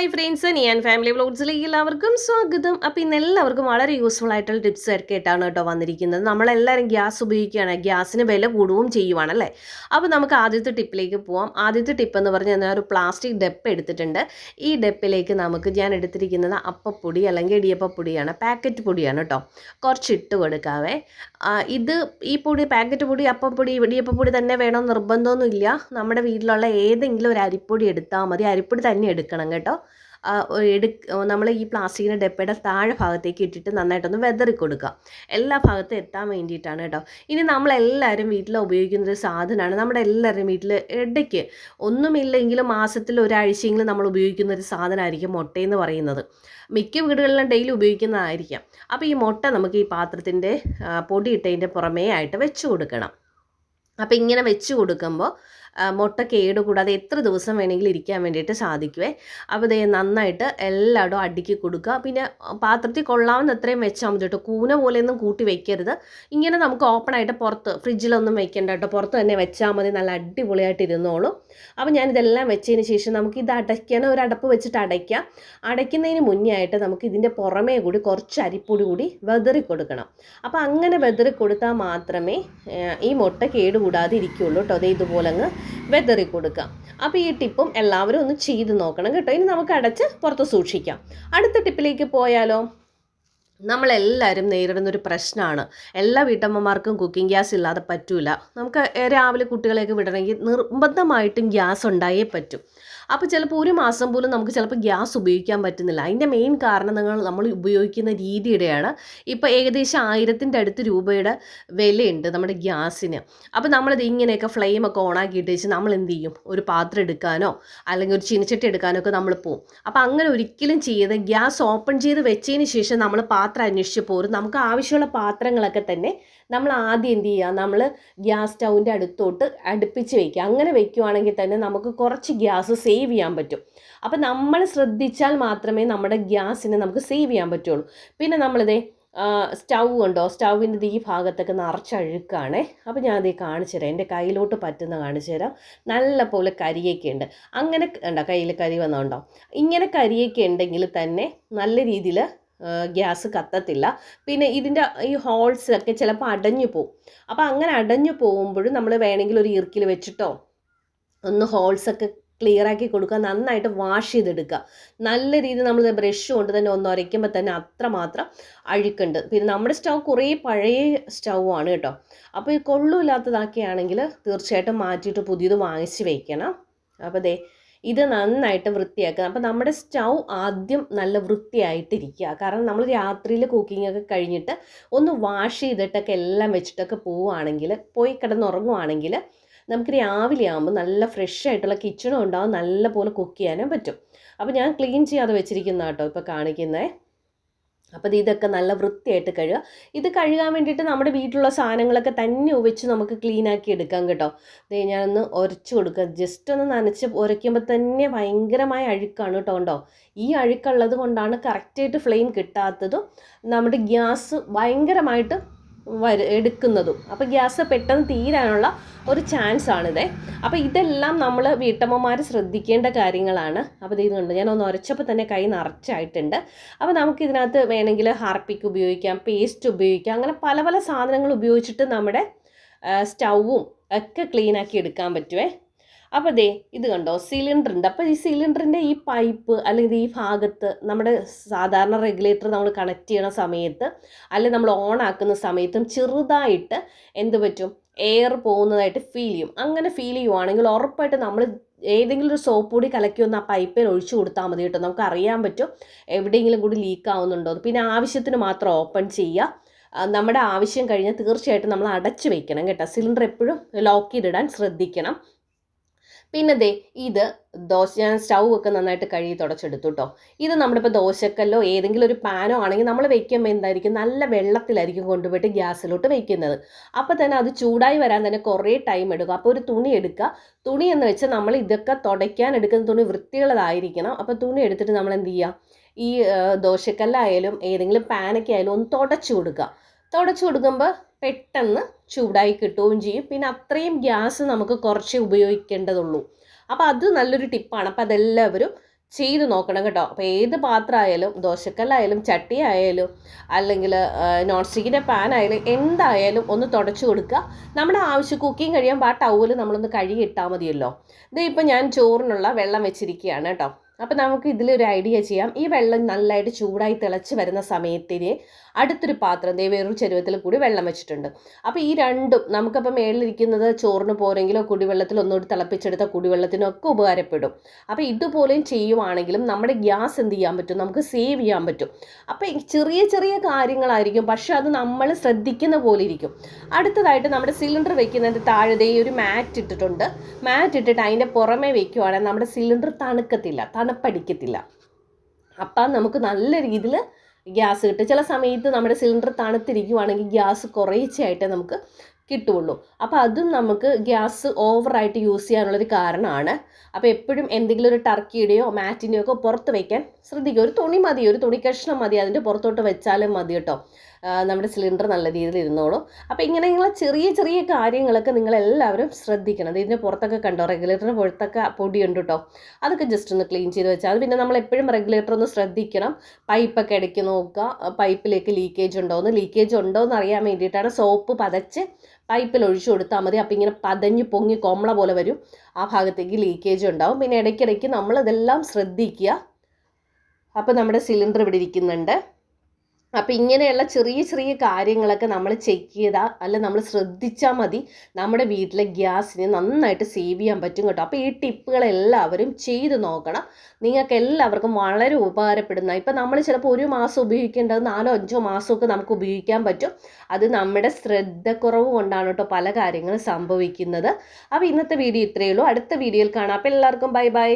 Hi friends ഞാൻ family വ്ലോഗ്സിലേക്ക് എല്ലാവർക്കും സ്വാഗതം. അപ്പോൾ ഇന്ന് എല്ലാവർക്കും വളരെ യൂസ്ഫുൾ ആയിട്ടുള്ള ടിപ്സ് ആയിട്ടാണ് കേട്ടോ വന്നിരിക്കുന്നത്. നമ്മളെല്ലാവരും ഗ്യാസ് ഉപയോഗിക്കുകയാണ്. ഗ്യാസിന് വില കൂടുകയും ചെയ്യുവാണല്ലേ അപ്പോൾ നമുക്ക് ആദ്യത്തെ ടിപ്പിലേക്ക് പോവാം. ആദ്യത്തെ ടിപ്പ് എന്ന് പറഞ്ഞാൽ ഞാൻ ഒരു പ്ലാസ്റ്റിക് ഡെപ്പ് എടുത്തിട്ടുണ്ട്. ഈ ഡെപ്പിലേക്ക് നമുക്ക് ഞാൻ എടുത്തിരിക്കുന്നത് അപ്പപ്പൊടി അല്ലെങ്കിൽ ഇടിയപ്പപ്പൊടിയാണ്. പാക്കറ്റ് പൊടിയാണ് കേട്ടോ. കുറച്ച് ഇട്ട് കൊടുക്കാവേ. ഇത് ഈ പൊടി പാക്കറ്റ് പൊടി അപ്പപ്പൊടി ഇടിയപ്പപ്പൊടി തന്നെ വേണം നിർബന്ധമൊന്നുമില്ല. നമ്മുടെ വീട്ടിലുള്ള ഏതെങ്കിലും ഒരു അരിപ്പൊടി എടുത്താൽ മതി. അരിപ്പൊടി തന്നെ എടുക്കണം കേട്ടോ. എടു നമ്മൾ ഈ പ്ലാസ്റ്റിക്കിന്റെ ഡെപ്പയുടെ താഴെ ഭാഗത്തേക്ക് ഇട്ടിട്ട് നന്നായിട്ടൊന്ന് വെതറി കൊടുക്കുക എല്ലാ ഭാഗത്തും എത്താൻ വേണ്ടിയിട്ടാണ് കേട്ടോ. ഇനി നമ്മളെല്ലാവരും വീട്ടിൽ ഉപയോഗിക്കുന്ന ഒരു സാധനമാണ് നമ്മുടെ എല്ലാവരുടെയും വീട്ടിൽ ഇടയ്ക്ക് ഒന്നുമില്ലെങ്കിലും മാസത്തിൽ ഒരാഴ്ചയെങ്കിലും നമ്മൾ ഉപയോഗിക്കുന്ന ഒരു സാധനമായിരിക്കും മുട്ടയെന്ന് പറയുന്നത്. മിക്ക വീടുകളിലും ഡെയിലി ഉപയോഗിക്കുന്നതായിരിക്കാം. അപ്പോൾ ഈ മുട്ട നമുക്ക് ഈ പാത്രത്തിന്റെ പൊടിയിട്ടതിന്റെ പുറമേ ആയിട്ട് വെച്ച് കൊടുക്കണം. അപ്പോൾ ഇങ്ങനെ വെച്ച് കൊടുക്കുമ്പോൾ മുട്ട കേടുകൂടാതെ എത്ര ദിവസം വേണമെങ്കിലും ഇരിക്കാൻ വേണ്ടിയിട്ട് സാധിക്കുവേ. അപ്പോൾ ഇത് നന്നായിട്ട് എല്ലായിടും അടുക്കി കൊടുക്കുക. പിന്നെ പാത്രത്തിൽ കൊള്ളാവുന്ന അത്രയും വെച്ചാൽ മതി കേട്ടോ. കൂന പോലെയൊന്നും കൂട്ടി വെക്കരുത്. ഇങ്ങനെ നമുക്ക് ഓപ്പൺ ആയിട്ട് പുറത്ത് ഫ്രിഡ്ജിലൊന്നും വെക്കേണ്ട കേട്ടോ. പുറത്ത് തന്നെ വെച്ചാൽ മതി. നല്ല അടിപൊളിയായിട്ട് ഇരുന്നോളും. അപ്പോൾ ഞാനിതെല്ലാം വെച്ചതിന് ശേഷം നമുക്ക് ഇത് അടയ്ക്കാൻ ഒരു അടപ്പ് വെച്ചിട്ട് അടയ്ക്കാം. അടയ്ക്കുന്നതിന് മുന്നേ ആയിട്ട് നമുക്ക് ഇതിന്റെ പുറമേ കൂടി കുറച്ച് അരിപ്പൊടി കൂടി വെതറി കൊടുക്കണം. അപ്പോൾ അങ്ങനെ വെതറി കൊടുത്താൽ മാത്രമേ ഈ മുട്ട കേടുകൂടാതെ ഇരിക്കുകയുള്ളൂ കേട്ടോ. അതേ ഇതുപോലെ അങ്ങ് വെതറി കൊടുക്കാം. അപ്പോൾ ഈ ടിപ്പും എല്ലാവരും ഒന്ന് ചെയ്ത് നോക്കണം കേട്ടോ. ഇനി നമുക്ക് അടച്ച് പുറത്ത് സൂക്ഷിക്കാം. അടുത്ത ടിപ്പിലേക്ക് പോയാലോ? നമ്മളെല്ലാവരും നേരിടുന്ന ഒരു പ്രശ്നമാണ് എല്ലാ വീട്ടമ്മമാർക്കും കുക്കിംഗ് ഗ്യാസ് ഇല്ലാതെ പറ്റൂല. നമുക്ക് രാവിലെ കുട്ടികളെയൊക്കെ വിടണമെങ്കിൽ നിർബന്ധമായിട്ടും ഗ്യാസ് ഉണ്ടായേ പറ്റും. അപ്പോൾ ചിലപ്പോൾ ഒരു മാസം പോലും നമുക്ക് ചിലപ്പോൾ ഗ്യാസ് ഉപയോഗിക്കാൻ പറ്റുന്നില്ല. അതിന്റെ മെയിൻ കാരണം നിങ്ങൾ നമ്മൾ ഉപയോഗിക്കുന്ന രീതിയുടെയാണ് ഇപ്പോൾ ഏകദേശം ആയിരത്തിന്റെ അടുത്ത് രൂപയുടെ വിലയുണ്ട് നമ്മുടെ ഗ്യാസിന്. അപ്പോൾ നമ്മളിത് ഇങ്ങനെയൊക്കെ ഫ്ലെയിമൊക്കെ ഓണാക്കിയിട്ട് വെച്ച് നമ്മൾ എന്ത് ചെയ്യും? ഒരു പാത്രം എടുക്കാനോ അല്ലെങ്കിൽ ഒരു ചീനച്ചട്ടി എടുക്കാനോ ഒക്കെ നമ്മൾ പോവും. അപ്പോൾ അങ്ങനെ ഒരിക്കലും ചെയ്ത് ഗ്യാസ് ഓപ്പൺ ചെയ്ത് വെച്ചതിന് ശേഷം നമ്മൾ പാത്രം അന്വേഷിച്ച് പോരും. നമുക്ക് ആവശ്യമുള്ള പാത്രങ്ങളൊക്കെ തന്നെ നമ്മൾ ആദ്യം എന്ത് ചെയ്യുക? നമ്മൾ ഗ്യാസ് സ്റ്റൗവിന്റെ അടുത്തോട്ട് അടുപ്പിച്ച് വയ്ക്കുക അങ്ങനെ വയ്ക്കുവാണെങ്കിൽ തന്നെ നമുക്ക് കുറച്ച് ഗ്യാസ് സേവ് ചെയ്യാൻ പറ്റും. അപ്പോൾ നമ്മൾ ശ്രദ്ധിച്ചാൽ മാത്രമേ നമ്മുടെ ഗ്യാസിനെ നമുക്ക് സേവ് ചെയ്യാൻ പറ്റുള്ളൂ. പിന്നെ നമ്മളിതേ സ്റ്റൗ ഉണ്ടോ? സ്റ്റൗവിന്റെ ഈ ഭാഗത്തൊക്കെ നിറച്ചഴുക്കാണേ. അപ്പോൾ ഞാൻ അതേ കാണിച്ചു തരാം. എന്റെ കയ്യിലോട്ട് പറ്റുന്ന കാണിച്ചു തരാം. നല്ല പോലെ കരിയൊക്കെ ഉണ്ട്. അങ്ങനെ ഉണ്ടോ കയ്യിൽ കരി വന്നുണ്ടോ? ഇങ്ങനെ കരിയൊക്കെ ഉണ്ടെങ്കിൽ തന്നെ നല്ല രീതിയിൽ ഗ്യാസ് കത്തത്തില്ല. പിന്നെ ഇതിന്റെ ഈ ഹോൾസ് ഒക്കെ ചിലപ്പോൾ അടഞ്ഞു പോകും അപ്പോൾ അങ്ങനെ അടഞ്ഞു പോകുമ്പോഴും നമ്മൾ വേണമെങ്കിൽ ഒരു ഈർക്കിൽ വെച്ചിട്ടോ ഒന്ന് ഹോൾസൊക്കെ ക്ലിയർ ആക്കി കൊടുക്കുക നന്നായിട്ട് വാഷ് ചെയ്തെടുക്കുക. നല്ല രീതിയിൽ നമ്മൾ ബ്രഷ് കൊണ്ട് തന്നെ ഒന്ന് ഉരയ്ക്കുമ്പോൾ തന്നെ അത്രമാത്രം അഴുക്കുണ്ട്. പിന്നെ നമ്മുടെ സ്റ്റൗ കുറേ പഴയ സ്റ്റൗ ആണ് കേട്ടോ. അപ്പോൾ ഈ കൊള്ളില്ലാത്തതൊക്കെയാണെങ്കിൽ തീർച്ചയായിട്ടും മാറ്റിയിട്ട് പുതിയത് വാങ്ങിച്ച് വയ്ക്കണം അപ്പോൾ ദേ ഇത് നന്നായിട്ട് വൃത്തിയാക്കുക. അപ്പോൾ നമ്മുടെ സ്റ്റൗ ആദ്യം നല്ല വൃത്തിയായിട്ടിരിക്കുക. കാരണം നമ്മൾ രാത്രിയിൽ കുക്കിംഗ് ഒക്കെ കഴിഞ്ഞിട്ട് ഒന്ന് വാഷ് ചെയ്തിട്ടൊക്കെ എല്ലാം വെച്ചിട്ടൊക്കെ പോവുകയാണെങ്കിൽ പോയി കിടന്നുറങ്ങുവാണെങ്കിൽ നമുക്ക് രാവിലെ ആകുമ്പോൾ നല്ല ഫ്രഷ് ആയിട്ടുള്ള കിച്ചണും ഉണ്ടാവും. നല്ല പോലെ കുക്ക് ചെയ്യാനും പറ്റും. അപ്പോൾ ഞാൻ ക്ലീൻ ചെയ്യാതെ വെച്ചിരിക്കുന്ന കേട്ടോ ഇപ്പോൾ കാണിക്കുന്നത് അപ്പോൾ ഇതൊക്കെ നല്ല വൃത്തിയായിട്ട് കഴുകുക ഇത് കഴുകാൻ വേണ്ടിയിട്ട് നമ്മുടെ വീട്ടിലുള്ള സാധനങ്ങളൊക്കെ തന്നെ ഉപയോഗിച്ച് നമുക്ക് ക്ലീൻ ആക്കി എടുക്കാം കേട്ടോ. ദേ ഞാനൊന്ന് ഉരച്ച് കൊടുക്കുക ജസ്റ്റ് ഒന്ന് നനച്ച് ഉരയ്ക്കുമ്പോൾ തന്നെ ഭയങ്കരമായ അഴുക്കാണ് കേട്ടോ ഉണ്ടോ ഈ അഴുക്കുള്ളത് കൊണ്ടാണ് കറക്റ്റായിട്ട് ഫ്ലെയിം കിട്ടാത്തതും നമ്മുടെ ഗ്യാസ് ഭയങ്കരമായിട്ട് വര എടുക്കുന്നതും. അപ്പോൾ ഗ്യാസ് പെട്ടെന്ന് തീരാനുള്ള ഒരു ചാൻസ് ആണിത്. അപ്പോൾ ഇതെല്ലാം നമ്മൾ വീട്ടമ്മമാർ ശ്രദ്ധിക്കേണ്ട കാര്യങ്ങളാണ്. അപ്പോൾ ഇത് ഞാൻ ഒന്ന് ഉരച്ചപ്പോൾ തന്നെ കൈ നിറച്ചായിട്ടുണ്ട്. അപ്പോൾ നമുക്ക് ഇതിനകത്ത് വേണമെങ്കിൽ ഹാർപ്പിക്ക് ഉപയോഗിക്കാം പേസ്റ്റ് ഉപയോഗിക്കാം അങ്ങനെ പല പല സാധനങ്ങൾ ഉപയോഗിച്ചിട്ട് നമ്മുടെ സ്റ്റൗവും ഒക്കെ ക്ലീനാക്കി എടുക്കാൻ പറ്റുമേ അപ്പോൾ ദേ ഇത് കണ്ടോ സിലിണ്ടർ ഉണ്ട് അപ്പോൾ ഈ സിലിണ്ടറിന്റെ ഈ പൈപ്പ് അല്ലെങ്കിൽ ഈ ഭാഗത്ത് നമ്മുടെ സാധാരണ റെഗുലേറ്റർ നമ്മൾ കണക്ട് ചെയ്യണ സമയത്ത് അല്ലെങ്കിൽ നമ്മൾ ഓൺ ആക്കുന്ന സമയത്തും ചെറുതായിട്ട് എന്ത് പറ്റും? എയർ പോകുന്നതായിട്ട് ഫീൽ ചെയ്യും. അങ്ങനെ ഫീൽ ചെയ്യുവാണെങ്കിൽ ഉറപ്പായിട്ട് നമ്മൾ ഏതെങ്കിലും ഒരു സോപ്പ് കൂടി കലക്കി ഒന്ന് ആ പൈപ്പിൽ ഒഴിച്ചു കൊടുത്താൽ മതി കേട്ടോ. നമുക്ക് അറിയാൻ പറ്റും എവിടെയെങ്കിലും കൂടി ലീക്ക് ആവുന്നുണ്ടോ. പിന്നെ ആവശ്യത്തിന് മാത്രം ഓപ്പൺ ചെയ്യുക. നമ്മുടെ ആവശ്യം കഴിഞ്ഞാൽ തീർച്ചയായിട്ടും നമ്മൾ അടച്ചു വെക്കണം കേട്ടോ. സിലിണ്ടർ എപ്പോഴും ലോക്ക് ചെയ്തിടാൻ ശ്രദ്ധിക്കണം. പിന്നെ ദേ ഇത് ദോശ ഞാൻ സ്റ്റൗ ഒക്കെ നന്നായിട്ട് കഴുകി തുടച്ചെടുത്തു കേട്ടോ ഇത് നമ്മുടെ ഇപ്പോൾ ദോശക്കല്ലോ ഏതെങ്കിലും ഒരു പാനോ ആണെങ്കിൽ നമ്മൾ വയ്ക്കുമ്പോൾ എന്തായിരിക്കും? നല്ല വെള്ളത്തിലായിരിക്കും കൊണ്ടുപോയിട്ട് ഗ്യാസിലോട്ട് വയ്ക്കുന്നത് അപ്പോൾ തന്നെ അത് ചൂടായി വരാൻ തന്നെ കുറേ ടൈം എടുക്കും. അപ്പോൾ ഒരു തുണി എടുക്കുക. തുണി എന്ന് വെച്ചാൽ നമ്മൾ ഇതൊക്കെ തുടയ്ക്കാൻ എടുക്കുന്ന തുണി വൃത്തിയുള്ളതായിരിക്കണം. അപ്പോൾ തുണി എടുത്തിട്ട് നമ്മൾ എന്ത് ചെയ്യുക? ഈ ദോശക്കല്ലായാലും ഏതെങ്കിലും പാനൊക്കെ ആയാലും ഒന്ന് തുടച്ചു കൊടുക്കുക. തുടച്ചു കൊടുക്കുമ്പോൾ പെട്ടെന്ന് ചൂടായി കിട്ടുകയും ചെയ്യും. പിന്നെ അത്രയും ഗ്യാസ് നമുക്ക് കുറച്ച് ഉപയോഗിക്കേണ്ടതുള്ളൂ. അപ്പോൾ അത് നല്ലൊരു ടിപ്പാണ്. അപ്പോൾ അതെല്ലാവരും ചെയ്ത് നോക്കണം കേട്ടോ. അപ്പോൾ ഏത് പാത്രമായാലും ദോശക്കല്ലായാലും ചട്ടി ആയാലും അല്ലെങ്കിൽ നോൺ സ്റ്റിക്കിന്റെ പാൻ ആയാലും എന്തായാലും ഒന്ന് തുടച്ചു കൊടുക്കുക. നമ്മുടെ ആവശ്യം കുക്കിംഗ് കഴിയുമ്പോൾ ആ ടൗവൽ നമ്മളൊന്ന് കഴുകി ഇട്ടാൽ മതിയല്ലോ. ഇത് ഇപ്പോൾ ഞാൻ ചോറിനുള്ള വെള്ളം വെച്ചിരിക്കുകയാണ് കേട്ടോ. അപ്പോൾ നമുക്ക് ഇതിലൊരു ഐഡിയ ചെയ്യാം. ഈ വെള്ളം നല്ലതായിട്ട് ചൂടായി തിളച്ച് വരുന്ന സമയത്തിന് അടുത്തൊരു പാത്രം ദേ വേറൊരു ചെരുവത്തിൽ കൂടി വെള്ളം വെച്ചിട്ടുണ്ട്. അപ്പോൾ ഈ രണ്ടും നമുക്കപ്പോൾ മേളിലിരിക്കുന്നത് ചോറിന് പോരെങ്കിലോ കുടിവെള്ളത്തിൽ ഒന്നുകൂടി തിളപ്പിച്ചെടുത്ത കുടിവെള്ളത്തിനൊക്കെ ഉപകാരപ്പെടും. അപ്പോൾ ഇതുപോലെയും ചെയ്യുവാണെങ്കിലും നമ്മുടെ ഗ്യാസ് എന്ത് ചെയ്യാൻ പറ്റും? നമുക്ക് സേവ് ചെയ്യാൻ പറ്റും. അപ്പോൾ ചെറിയ ചെറിയ കാര്യങ്ങളായിരിക്കും പക്ഷെ അത് നമ്മൾ ശ്രദ്ധിക്കുന്ന പോലെ ഇരിക്കും. അടുത്തതായിട്ട് നമ്മുടെ സിലിണ്ടർ വെക്കുന്നതിന്റെ താഴെ ഒരു മാറ്റ് ഇട്ടിട്ടുണ്ട്. മാറ്റ് ഇട്ടിട്ട് അതിന്റെ പുറമേ വെക്കുവാണെങ്കിൽ നമ്മുടെ സിലിണ്ടർ തണുക്കത്തില്ല. തണുപ്പടിക്കത്തില്ല അപ്പം നമുക്ക് നല്ല രീതിയിൽ ഗ്യാസ് കിട്ടും. ചില സമയത്ത് നമ്മുടെ സിലിണ്ടർ തണുത്തിരിക്കുവാണെങ്കിൽ ഗ്യാസ് കുറേച്ചയായിട്ടേ നമുക്ക് കിട്ടുള്ളൂ അപ്പോൾ അതും നമുക്ക് ഗ്യാസ് ഓവറായിട്ട് യൂസ് ചെയ്യാനുള്ളൊരു കാരണമാണ് അപ്പോൾ എപ്പോഴും എന്തെങ്കിലും ഒരു ടർക്കിയുടെയോ മാറ്റിന്റെയോ ഒക്കെ പുറത്ത് വയ്ക്കാൻ ശ്രദ്ധിക്കുക. ഒരു തുണി മതി. ഒരു തുണി കഷ്ണം മതി. അതിന്റെ പുറത്തോട്ട് വെച്ചാലും മതി കേട്ടോ. നമ്മുടെ സിലിണ്ടർ നല്ല രീതിയിൽ ഇരുന്നോളും. അപ്പോൾ ഇങ്ങനെയുള്ള ചെറിയ ചെറിയ കാര്യങ്ങളൊക്കെ നിങ്ങളെല്ലാവരും ശ്രദ്ധിക്കണം. ഇതിന്റെ പുറത്തൊക്കെ കണ്ടോ? റെഗുലേറ്ററിന് പുറത്തൊക്കെ പൊടി ഉണ്ട് കേട്ടോ അതൊക്കെ ജസ്റ്റ് ഒന്ന് ക്ലീൻ ചെയ്ത് വെച്ചാൽ അത് പിന്നെ നമ്മൾ എപ്പോഴും റെഗുലേറ്റർ ഒന്ന് ശ്രദ്ധിക്കണം. പൈപ്പൊക്കെ ഇടയ്ക്ക് നോക്കുക. പൈപ്പിലേക്ക് ലീക്കേജ് ഉണ്ടോ എന്ന്. ലീക്കേജ് ഉണ്ടോ എന്ന് അറിയാൻ വേണ്ടിയിട്ടാണ് സോപ്പ് പതച്ച് പൈപ്പിൽ ഒഴിച്ചു കൊടുത്താൽ മതി. അപ്പോൾ ഇങ്ങനെ പതഞ്ഞ് പൊങ്ങി കോമള പോലെ വരും. ആ ഭാഗത്തേക്ക് ലീക്കേജ് ഉണ്ടാവും. പിന്നെ ഇടയ്ക്കിടയ്ക്ക് നമ്മളിതെല്ലാം ശ്രദ്ധിക്കുക. അപ്പോൾ നമ്മുടെ സിലിണ്ടർ ഇവിടെ ഇരിക്കുന്നുണ്ട്. അപ്പോൾ ഇങ്ങനെയുള്ള ചെറിയ ചെറിയ കാര്യങ്ങളൊക്കെ നമ്മൾ ചെക്ക് ചെയ്താൽ അല്ല നമ്മൾ ശ്രദ്ധിച്ചാൽ മതി നമ്മുടെ വീട്ടിലെ ഗ്യാസിനെ നന്നായിട്ട് സേവ് ചെയ്യാൻ പറ്റും കേട്ടോ. അപ്പോൾ ഈ ടിപ്പുകളെല്ലാവരും ചെയ്ത് നോക്കണം. നിങ്ങൾക്ക് എല്ലാവർക്കും വളരെ ഉപകാരപ്പെടുന്ന ഇപ്പം നമ്മൾ ചിലപ്പോൾ ഒരു മാസം ഉപയോഗിക്കേണ്ടത് നാലോ അഞ്ചോ മാസമൊക്കെ നമുക്ക് ഉപയോഗിക്കാൻ പറ്റും. അത് നമ്മുടെ ശ്രദ്ധക്കുറവ് കൊണ്ടാണ് കേട്ടോ പല കാര്യങ്ങളും സംഭവിക്കുന്നത്. അപ്പോൾ ഇന്നത്തെ വീഡിയോ ഇത്രയേ ഉള്ളൂ. അടുത്ത വീഡിയോയിൽ കാണാം. അപ്പോൾ എല്ലാവർക്കും ബൈ ബൈ